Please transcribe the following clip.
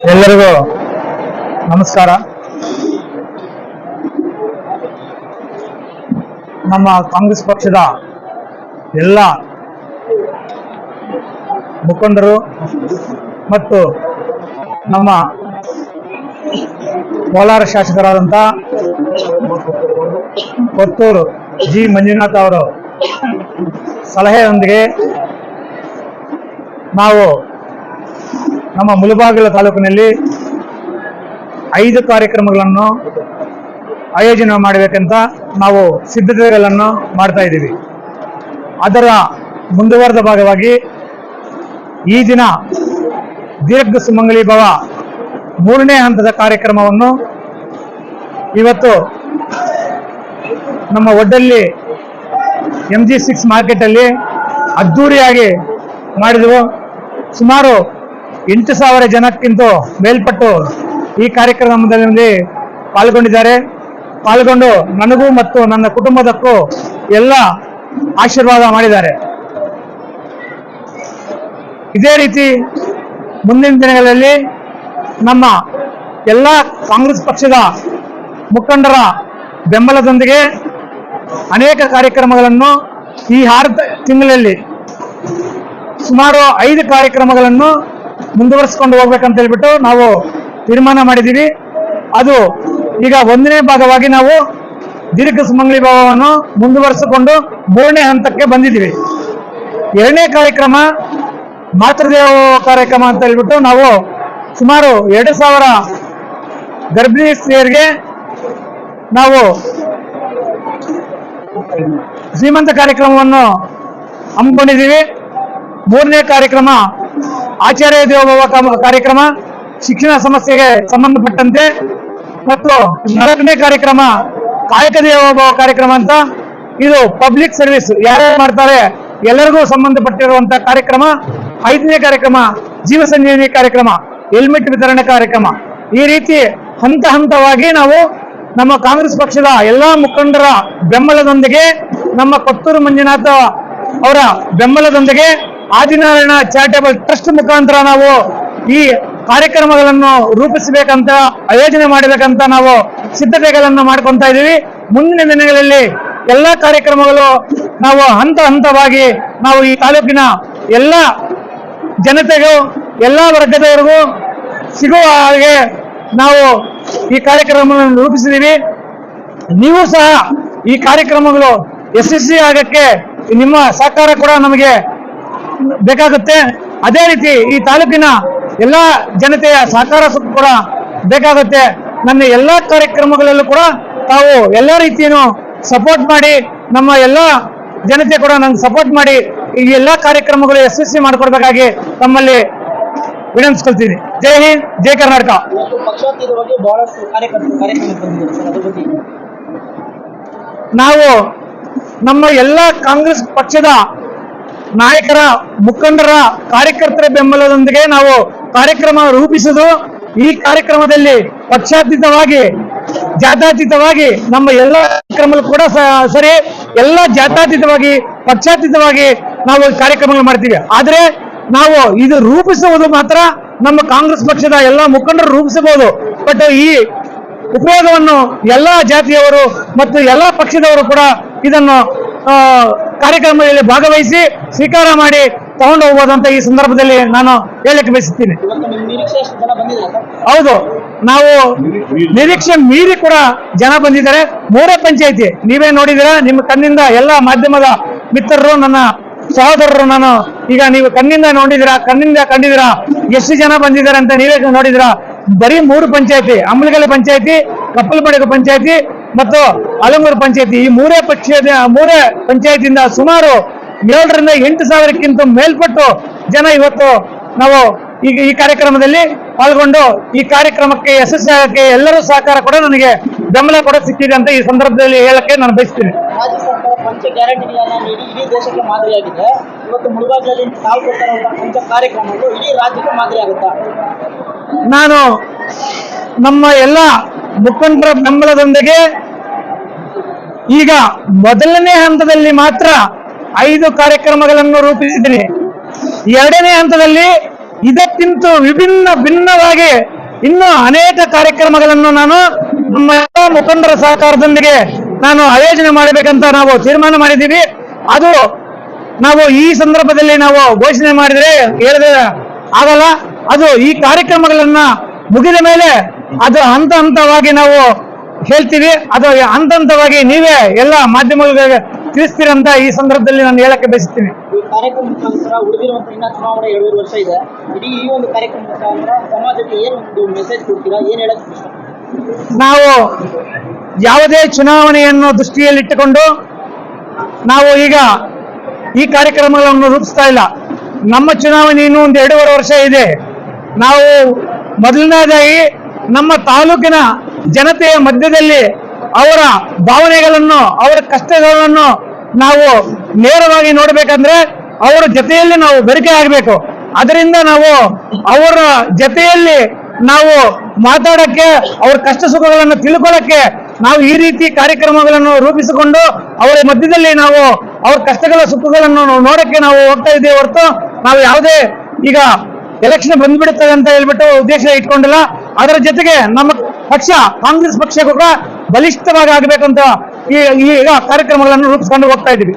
ಎಲ್ಲರಿಗೂ ನಮಸ್ಕಾರ. ನಮ್ಮ ಕಾಂಗ್ರೆಸ್ ಪಕ್ಷದ ಎಲ್ಲ ಮುಖಂಡರು ಮತ್ತು ನಮ್ಮ ಕೋಲಾರ ಶಾಸಕರಾದಂಥ ಕೊತ್ತೂರು ಜಿ. ಮಂಜುನಾಥ್ ಅವರು ಸಲಹೆಯೊಂದಿಗೆ ನಾವು ನಮ್ಮ ಮುಳಬಾಗಿಲ ತಾಲೂಕಿನಲ್ಲಿ ಐದು ಕಾರ್ಯಕ್ರಮಗಳನ್ನು ಆಯೋಜನೆ ಮಾಡಬೇಕಂತ ನಾವು ಸಿದ್ಧತೆಗಳನ್ನು ಮಾಡ್ತಾ ಇದ್ದೀವಿ. ಅದರ ಮುಂದುವರೆದ ಭಾಗವಾಗಿ ಈ ದಿನ ದೀರ್ಘ ಸುಮಂಗಲಿ ಭವ ಮೂರನೇ ಹಂತದ ಕಾರ್ಯಕ್ರಮವನ್ನು ಇವತ್ತು ನಮ್ಮ ಒಡ್ಡಲ್ಲಿ ಎಂ ಜಿ ಸಿಕ್ಸ್ ಮಾರ್ಕೆಟಲ್ಲಿ ಅದ್ಧೂರಿಯಾಗಿ ಮಾಡಿದೆವು. ಸುಮಾರು ಎಂಟು ಸಾವಿರ ಜನಕ್ಕಿಂತ ಮೇಲ್ಪಟ್ಟು ಈ ಕಾರ್ಯಕ್ರಮದಲ್ಲಿ ಪಾಲ್ಗೊಂಡಿದ್ದಾರೆ. ಪಾಲ್ಗೊಂಡು ನನಗೂ ಮತ್ತು ನನ್ನ ಕುಟುಂಬದಕ್ಕೂ ಎಲ್ಲ ಆಶೀರ್ವಾದ ಮಾಡಿದ್ದಾರೆ. ಇದೇ ರೀತಿ ಮುಂದಿನ ದಿನಗಳಲ್ಲಿ ನಮ್ಮ ಎಲ್ಲ ಕಾಂಗ್ರೆಸ್ ಪಕ್ಷದ ಮುಖಂಡರ ಬೆಂಬಲದೊಂದಿಗೆ ಅನೇಕ ಕಾರ್ಯಕ್ರಮಗಳನ್ನು ಈ ಆರು ತಿಂಗಳಲ್ಲಿ ಸುಮಾರು ಐದು ಕಾರ್ಯಕ್ರಮಗಳನ್ನು ಮುಂದುವರಿಸಿಕೊಂಡು ಹೋಗ್ಬೇಕಂತ ಹೇಳ್ಬಿಟ್ಟು ನಾವು ತೀರ್ಮಾನ ಮಾಡಿದ್ದೀವಿ. ಅದು ಈಗ ಒಂದನೇ ಭಾಗವಾಗಿ ನಾವು ದೀರ್ಘ ಸುಮಂಗಲಿ ಭಾವವನ್ನು ಮುಂದುವರಿಸಿಕೊಂಡು ಮೂರನೇ ಹಂತಕ್ಕೆ ಬಂದಿದ್ದೀವಿ. ಎರಡನೇ ಕಾರ್ಯಕ್ರಮ ಮಾತೃದೇವ ಕಾರ್ಯಕ್ರಮ ಅಂತ ಹೇಳ್ಬಿಟ್ಟು ನಾವು ಸುಮಾರು ಎರಡು ಸಾವಿರ ಗರ್ಭಿಣಿ ಸ್ತ್ರೀಯರಿಗೆ ನಾವು ಶ್ರೀಮಂತ ಕಾರ್ಯಕ್ರಮವನ್ನು ಹಮ್ಮಿಕೊಂಡಿದ್ದೀವಿ. ಮೂರನೇ ಕಾರ್ಯಕ್ರಮ ಆಚಾರ್ಯ ದೇವೋಭವ ಕಾರ್ಯಕ್ರಮ ಶಿಕ್ಷಣ ಸಮಸ್ಯೆಗೆ ಸಂಬಂಧಪಟ್ಟಂತೆ ಮತ್ತು ನಾಲ್ಕನೇ ಕಾರ್ಯಕ್ರಮ ಕಾಯಕ ದೇವೋಭವ ಕಾರ್ಯಕ್ರಮ ಅಂತ. ಇದು ಪಬ್ಲಿಕ್ ಸರ್ವಿಸ್ ಯಾರ್ಯಾರು ಮಾಡ್ತಾರೆ ಎಲ್ಲರಿಗೂ ಸಂಬಂಧಪಟ್ಟಿರುವಂತಹ ಕಾರ್ಯಕ್ರಮ. ಐದನೇ ಕಾರ್ಯಕ್ರಮ ಜೀವ ಸಂಜೀವಿನಿ ಕಾರ್ಯಕ್ರಮ, ಹೆಲ್ಮೆಟ್ ವಿತರಣೆ ಕಾರ್ಯಕ್ರಮ. ಈ ರೀತಿ ಹಂತ ಹಂತವಾಗಿ ನಾವು ನಮ್ಮ ಕಾಂಗ್ರೆಸ್ ಪಕ್ಷದ ಎಲ್ಲಾ ಮುಖಂಡರ ಬೆಂಬಲದೊಂದಿಗೆ ನಮ್ಮ ಕೊತ್ತೂರು ಮಂಜುನಾಥ ಅವರ ಬೆಂಬಲದೊಂದಿಗೆ ಆದಿನಾರಾಯಣ ಚಾರಿಟೇಬಲ್ ಟ್ರಸ್ಟ್ ಮುಖಾಂತರ ನಾವು ಈ ಕಾರ್ಯಕ್ರಮಗಳನ್ನು ರೂಪಿಸಬೇಕಂತ, ಆಯೋಜನೆ ಮಾಡಬೇಕಂತ ನಾವು ಸಿದ್ಧತೆಗಳನ್ನು ಮಾಡ್ಕೊಂತ ಇದ್ದೀವಿ. ಮುಂದಿನ ದಿನಗಳಲ್ಲಿ ಎಲ್ಲ ಕಾರ್ಯಕ್ರಮಗಳು ನಾವು ಹಂತ ಹಂತವಾಗಿ ನಾವು ಈ ತಾಲೂಕಿನ ಎಲ್ಲ ಜನತೆಗೂ, ಎಲ್ಲ ವರ್ಗದವರಿಗೂ ಸಿಗುವ ಹಾಗೆ ನಾವು ಈ ಕಾರ್ಯಕ್ರಮವನ್ನು ರೂಪಿಸಿದ್ದೀವಿ. ನೀವು ಸಹ ಈ ಕಾರ್ಯಕ್ರಮಗಳು ಯಶಸ್ವಿ ಆಗಕ್ಕೆ ನಿಮ್ಮ ಸಹಕಾರ ಕೂಡ ನಮಗೆ ಬೇಕಾಗುತ್ತೆ. ಅದೇ ರೀತಿ ಈ ತಾಲೂಕಿನ ಎಲ್ಲ ಜನತೆಯ ಸಹಕಾರ ಕೂಡ ಬೇಕಾಗುತ್ತೆ. ನನ್ನ ಎಲ್ಲಾ ಕಾರ್ಯಕ್ರಮಗಳಲ್ಲೂ ಕೂಡ ತಾವು ಎಲ್ಲ ರೀತಿಯನ್ನು ಸಪೋರ್ಟ್ ಮಾಡಿ, ನಮ್ಮ ಎಲ್ಲ ಜನತೆ ಕೂಡ ನಂಗೆ ಸಪೋರ್ಟ್ ಮಾಡಿ ಈ ಎಲ್ಲ ಕಾರ್ಯಕ್ರಮಗಳು ಯಶಸ್ವಿ ಮಾಡಿಕೊಡ್ಬೇಕಾಗಿ ತಮ್ಮಲ್ಲಿ ವಿನಂತಿಸ್ಕೊಳ್ತೀನಿ. ಜೈ ಹಿಂದ್, ಜೈ ಕರ್ನಾಟಕ. ನಾವು ನಮ್ಮ ಎಲ್ಲ ಕಾಂಗ್ರೆಸ್ ಪಕ್ಷದ ನಾಯಕರ ಮುಖಂಡರ ಕಾರ್ಯಕರ್ತರ ಬೆಂಬಲದೊಂದಿಗೆ ನಾವು ಕಾರ್ಯಕ್ರಮ ರೂಪಿಸುವುದು ಈ ಕಾರ್ಯಕ್ರಮದಲ್ಲಿ ಪಕ್ಷಾತೀತವಾಗಿ, ಜಾತ್ಯಾತೀತವಾಗಿ ನಮ್ಮ ಎಲ್ಲ ಕಾರ್ಯಕ್ರಮ ಕೂಡ ಸರಿ, ಎಲ್ಲ ಜಾತ್ಯಾತೀತವಾಗಿ, ಪಕ್ಷಾತೀತವಾಗಿ ನಾವು ಕಾರ್ಯಕ್ರಮಗಳು ಮಾಡ್ತೀವಿ. ಆದ್ರೆ ನಾವು ಇದು ರೂಪಿಸುವುದು ಮಾತ್ರ ನಮ್ಮ ಕಾಂಗ್ರೆಸ್ ಪಕ್ಷದ ಎಲ್ಲ ಮುಖಂಡರು ರೂಪಿಸಬಹುದು. ಬಟ್ ಈ ಉಪಯೋಗವನ್ನು ಎಲ್ಲ ಜಾತಿಯವರು ಮತ್ತು ಎಲ್ಲ ಪಕ್ಷದವರು ಕೂಡ ಇದನ್ನು ಕಾರ್ಯಕ್ರಮದಲ್ಲಿ ಭಾಗವಹಿಸಿ ಸ್ವೀಕಾರ ಮಾಡಿ ತಗೊಂಡು ಹೋಗ್ಬೋದಂತ ಈ ಸಂದರ್ಭದಲ್ಲಿ ನಾನು ಹೇಳಕ್ಕೆ ಬಯಸುತ್ತೀನಿ. ಹೌದು, ನಾವು ನಿರೀಕ್ಷೆ ಮೀರಿ ಕೂಡ ಜನ ಬಂದಿದ್ದಾರೆ. ಮೂರೇ ಪಂಚಾಯಿತಿ, ನೀವೇ ನೋಡಿದಿರಾ ನಿಮ್ಮ ಕಣ್ಣಿಂದ ಎಲ್ಲ ಮಾಧ್ಯಮದ ಮಿತ್ರರು, ನನ್ನ ಸಹೋದರರು, ನಾನು ಈಗ ನೀವು ಕಣ್ಣಿಂದ ನೋಡಿದಿರಾ ಕಣ್ಣಿಂದ ಕಂಡಿದ್ದೀರಾ? ಎಷ್ಟು ಜನ ಬಂದಿದ್ದಾರೆ ಅಂತ ನೀವೇ ನೋಡಿದಿರಾ ಬರೀ ಮೂರು ಪಂಚಾಯಿತಿ ಅಂಬಲಗಲ್ಲಿ ಪಂಚಾಯಿತಿ ಕಪ್ಪಲ್ಪಡಗ ಪಂಚಾಯಿತಿ ಮತ್ತು ಅಲಂಗೂರು ಪಂಚಾಯತಿ. ಈ ಮೂರೇ ಪಕ್ಷದ ಮೂರೇ ಪಂಚಾಯತಿಯಿಂದ ಸುಮಾರು ಏಳರಿಂದ ಎಂಟು ಸಾವಿರಕ್ಕಿಂತ ಮೇಲ್ಪಟ್ಟು ಜನ ಇವತ್ತು ನಾವು ಈಗ ಈ ಕಾರ್ಯಕ್ರಮದಲ್ಲಿ ಪಾಲ್ಗೊಂಡು ಈ ಕಾರ್ಯಕ್ರಮಕ್ಕೆ ಯಶಸ್ವಿ ಆಗಕ್ಕೆ ಎಲ್ಲರೂ ಸಹಕಾರ ಕೂಡ ನನಗೆ ಬೆಂಬಲ ಕೂಡ ಸಿಕ್ಕಿದೆ ಅಂತ ಈ ಸಂದರ್ಭದಲ್ಲಿ ಹೇಳಕ್ಕೆ ನಾನು ಬಯಸ್ತೀನಿ. ರಾಜ್ಯ ಸರ್ಕಾರ ಪಂಚ ಗ್ಯಾರಂಟಿಗಳನ್ನ ನೀಡಿ ಇಡೀ ದೇಶಕ್ಕೆ ಮಾದರಿಯಾಗಿದೆ ಇವತ್ತು ತಾವು ಕೊಡ್ತಾರಂತಹ ಪಂಚ ಕಾರ್ಯಕ್ರಮಗಳು ಇಡೀ ರಾಜ್ಯಕ್ಕೆ ಮಾದರಿಯಾಗುತ್ತಾ ನಾನು ನಮ್ಮ ಎಲ್ಲ ಮುಖಂಡರ ಬೆಂಬಲದೊಂದಿಗೆ ಈಗ ಮೊದಲನೇ ಹಂತದಲ್ಲಿ ಮಾತ್ರ ಐದು ಕಾರ್ಯಕ್ರಮಗಳನ್ನು ರೂಪಿಸಿದ್ರಿ ಎರಡನೇ ಹಂತದಲ್ಲಿ ಇದಕ್ಕಿಂತ ವಿಭಿನ್ನ ಭಿನ್ನವಾಗಿ ಇನ್ನೂ ಅನೇಕ ಕಾರ್ಯಕ್ರಮಗಳನ್ನು ನಾನು ನಮ್ಮ ಮುಖಂಡರ ಸಹಕಾರದೊಂದಿಗೆ ನಾನು ಆಯೋಜನೆ ಮಾಡಬೇಕಂತ ನಾವು ತೀರ್ಮಾನ ಮಾಡಿದ್ದೀವಿ. ಅದು ನಾವು ಈ ಸಂದರ್ಭದಲ್ಲಿ ನಾವು ಘೋಷಣೆ ಮಾಡಿದ್ರೆ ಹೇಳಿದ್ರೆ ಆಗಲ್ಲ. ಅದು ಈ ಕಾರ್ಯಕ್ರಮಗಳನ್ನ ಮುಗಿದ ಮೇಲೆ ಅದು ಹಂತ ಹಂತವಾಗಿ ನಾವು ಹೇಳ್ತೀವಿ ಅದು ಹಂತ ಹಂತವಾಗಿ ನೀವೇ ಎಲ್ಲ ಮಾಧ್ಯಮಗಳಿಗೆ ತಿಳಿಸ್ತೀರಂತ ಈ ಸಂದರ್ಭದಲ್ಲಿ ನಾನು ಹೇಳಕ್ಕೆ ಬಯಸ್ತೀನಿ ನಾವು ಯಾವುದೇ ಚುನಾವಣೆಯನ್ನು ದೃಷ್ಟಿಯಲ್ಲಿಟ್ಟುಕೊಂಡು ನಾವು ಈಗ ಈ ಕಾರ್ಯಕ್ರಮಗಳನ್ನು ರೂಪಿಸ್ತಾ ಇಲ್ಲ. ನಮ್ಮ ಚುನಾವಣೆ ಇನ್ನೂ ಒಂದು ಎರಡೂವರೆ ವರ್ಷ ಇದೆ. ನಾವು ಮೊದಲನೇದಾಗಿ ನಮ್ಮ ತಾಲೂಕಿನ ಜನತೆಯ ಮಧ್ಯದಲ್ಲಿ ಅವರ ಭಾವನೆಗಳನ್ನು, ಅವರ ಕಷ್ಟಗಳನ್ನು ನಾವು ನೇರವಾಗಿ ನೋಡಬೇಕಂದ್ರೆ ಅವರ ಜೊತೆಯಲ್ಲಿ ನಾವು ಬೆರಿಕೆ ಆಗಬೇಕು. ಅದರಿಂದ ನಾವು ಅವರ ಜೊತೆಯಲ್ಲಿ ನಾವು ಮಾತಾಡಕ್ಕೆ, ಅವ್ರ ಕಷ್ಟ ಸುಖಗಳನ್ನು ತಿಳ್ಕೊಳ್ಳಕ್ಕೆ ನಾವು ಈ ರೀತಿ ಕಾರ್ಯಕ್ರಮಗಳನ್ನು ರೂಪಿಸಿಕೊಂಡು ಅವರ ಮಧ್ಯದಲ್ಲಿ ನಾವು ಅವ್ರ ಕಷ್ಟಗಳ ಸುಖಗಳನ್ನು ನೋಡಕ್ಕೆ ನಾವು ಹೋಗ್ತಾ ಇದ್ದೇವೆ ಹೊರತು ನಾವು ಯಾವುದೇ ಈಗ ಎಲೆಕ್ಷನ್ ಬಂದ್ಬಿಡುತ್ತದೆ ಅಂತ ಹೇಳ್ಬಿಟ್ಟು ಉದ್ದೇಶ ಇಟ್ಕೊಂಡಿಲ್ಲ. ಅದರ ಜೊತೆಗೆ ನಮ್ಮ ಪಕ್ಷ ಕಾಂಗ್ರೆಸ್ ಪಕ್ಷ ಕೂಡ ಬಲಿಷ್ಠವಾಗಿ ಆಗಬೇಕಂತ ಈ ಈಗ ಕಾರ್ಯಕ್ರಮಗಳನ್ನು ರೂಪಿಸ್ಕೊಂಡು ಹೋಗ್ತಾ ಇದ್ದೀವಿ.